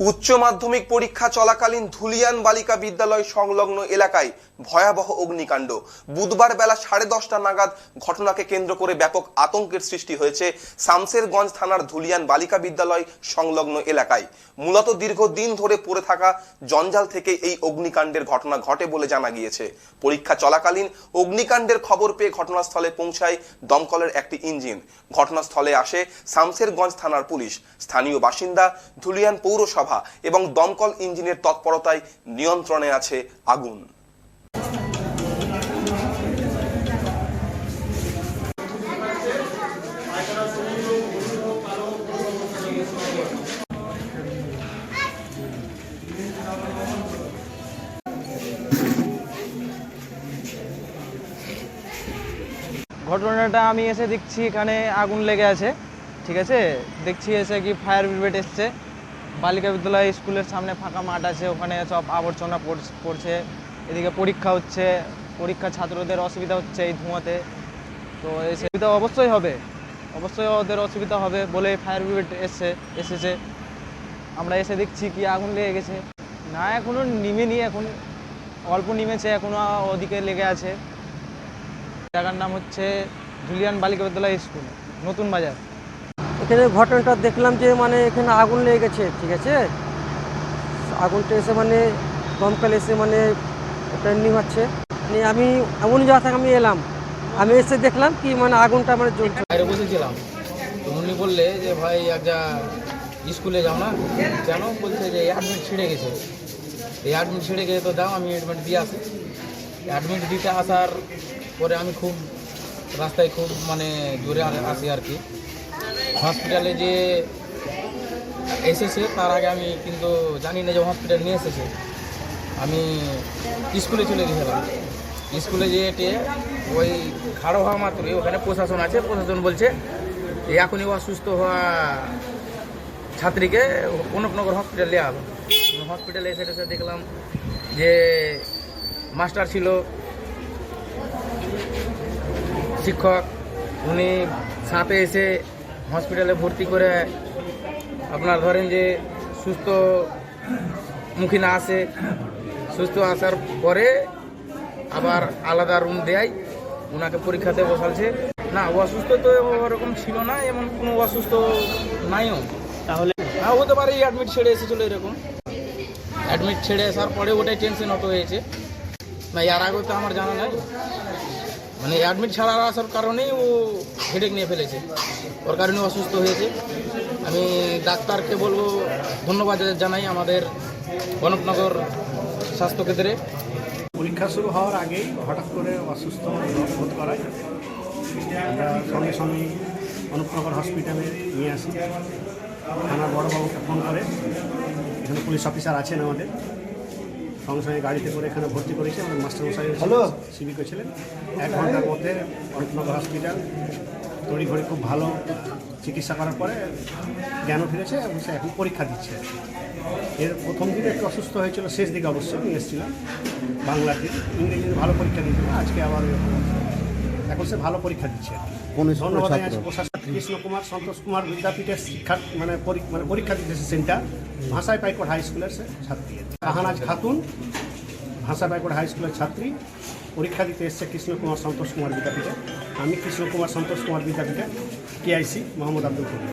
উচ্চ মাধ্যমিক পরীক্ষা চলাকালীন ধুলিয়ান বালিকা বিদ্যালয় সংলগ্ন এলাকায় ভয়াবহ অগ্নিকাণ্ড। বুধবার বেলা সাড়ে দশটা নাগাদ ঘটনাকে কেন্দ্র করে ব্যাপক আতঙ্কের সৃষ্টি হয়েছে শামসেরগঞ্জ থানার ধুলিয়ান বালিকা বিদ্যালয় সংলগ্ন এলাকায়। মূলত দীর্ঘদিন ধরে পড়ে থাকা জঞ্জাল থেকে এই অগ্নিকাণ্ডের ঘটনা ঘটে বলে জানা গিয়েছে। পরীক্ষা চলাকালীন অগ্নিকাণ্ডের খবর পেয়ে ঘটনাস্থলে পৌঁছায় দমকলের একটি ইঞ্জিন। ঘটনাস্থলে আসে শামসেরগঞ্জ থানার পুলিশ। স্থানীয় বাসিন্দা ধুলিয়ান পৌরসভা এবং দমকল ইঞ্জিনের তৎপরতায় নিয়ন্ত্রণে আছে আগুন। ঘটনাটা আমি এসে দেখছি এখানে আগুন লেগে আছে, ঠিক আছে? দেখছি এসে কি ফায়ার ব্রিগেড এসছে। বালিকা বিদ্যালয় স্কুলের সামনে ফাঁকা মাঠ আছে, ওখানে সব আবর্জনা পড়ছ- এদিকে পরীক্ষা হচ্ছে, পরীক্ষা ছাত্রদের অসুবিধা হচ্ছে এই ধোঁয়াতে। তো এই সুবিধা অবশ্যই হবে, অবশ্যই ওদের অসুবিধা হবে বলে ফায়ার ব্রিগেড এসছে, এসেছে। আমরা এসে দেখছি কি আগুন লেগে গেছে। না এখনও নিমেনি এখন, অল্প নিমেছে এখনও ওদিকে লেগে আছে। জায়গার নাম হচ্ছে জুলিয়ান বালিকা বিদ্যালয় স্কুল, নতুন বাজার। এখানে ঘটনাটা দেখলাম যে মানে এখানে আগুন লেগে গেছে, ঠিক আছে? আগুনটা এসে মানে দমকল এসে মানে ওটা নিভাচ্ছে। মানে আমি এমন জায়গা থেকে আমি এলাম, আমি এসে দেখলাম কি মানে আগুনটা মানে জ্বলছে। বসেছিলাম। উনি বললে যে, ভাই, একটা স্কুলে যাও না? কেন? বলছে যে, অ্যাডমিট ছিঁড়ে গেছে। এই অ্যাডমিট ছিঁড়ে গেছে তো যাও আমি অ্যাডমিট দিয়ে আসি। অ্যাডমিট দিতে আসার পরে আমি খুব রাস্তায় খুব মানে জোরে আসি আর কি। হসপিটালে যে এসেছে, তার আগে আমি কিন্তু জানি না যে হসপিটাল নিয়ে এসেছে। আমি স্কুলে চলে গেছিলাম। স্কুলে যেয়ে ওই খাড়ো হওয়া মাত্রই ওখানে প্রশাসন আছে, প্রশাসন বলছে এখনই অসুস্থ হওয়া ছাত্রীকে কনকনগর হসপিটালে হবে। হসপিটালে এসে এসে দেখলাম যে মাস্টার ছিল, শিক্ষক, উনি সাথে এসে হসপিটালে ভর্তি করে আপনার ধরেন যে সুস্থ মুখী না আসে সুস্থ আসার পরে আবার আলাদা রুম দেয় ওনাকে পরীক্ষাতে বসালছে। না অসুস্থ তো ওরকম ছিল না এমন কোনো অসুস্থ নাইও। তাহলে? হ্যাঁ হতে পারে অ্যাডমিট ছেড়ে এসেছিল এরকম। অ্যাডমিট ছেড়ে আসার পরে ওটাই টেনশন হতো হয়েছে। না এর আগে তো আমার জানা নাই। মানে অ্যাডমিট ছাড়া আসার কারণেই ও হেডেক নিয়ে ফেলেছে। ওর কারণে অসুস্থ হয়েছে। আমি ডাক্তারকে বলব, ধন্যবাদ জানাই আমাদের গণপনগর স্বাস্থ্যকেন্দ্রে। পরীক্ষা শুরু হওয়ার আগেই হঠাৎ করে অসুস্থ বোধ করায়। আমরা সঙ্গে সঙ্গে অনুপনগর হসপিটালে নিয়ে আসি। থানার বড়োবাবুকে ফোন করে। এখানে পুলিশ অফিসার আছেন আমাদের। সঙ্গে সঙ্গে গাড়িতে করে এখানে ভর্তি করেছি। আমাদের মাস্টারমশাই ভালো সিভিক ছিলেন এক ঘণ্টার মধ্যে অনুপনগর হসপিটাল। তড়িঘড়ি খুব ভালো। চিকিৎসা করার পরে জ্ঞানও ফিরেছে এবং সে এখন পরীক্ষা দিচ্ছে। এর প্রথম দিকে একটু অসুস্থ হয়েছিল শেষ দিকে অবশ্যই নিয়ে এসেছিলাম বাংলার দিকে। ইংরেজিতে ভালো পরীক্ষা দিয়েছিল আজকে আবার এখন সে ভালো পরীক্ষা দিচ্ছে। ধন্যবাদ স্কুলের প্রশাসন কৃষ্ণ কুমার সন্তোষ কুমার বিদ্যাপীঠের শিক্ষা মানে মানে পরীক্ষা দিতেছে সেন্টার। ভাষায় পাইকোট হাই স্কুলের ছাত্রী। রাহানাজ খাতুন ভাষা পাইকোট হাই স্কুলের ছাত্রী। পরীক্ষা দিতে এসছে কৃষ্ণ কুমার সন্তোষ কুমার বিদ্যাপীঠে। আমি কৃষ্ণ কুমার সন্তোষ কুমার বিদ্যাপীঠে কেআইসি মোহাম্মদ আব্দুল করিম।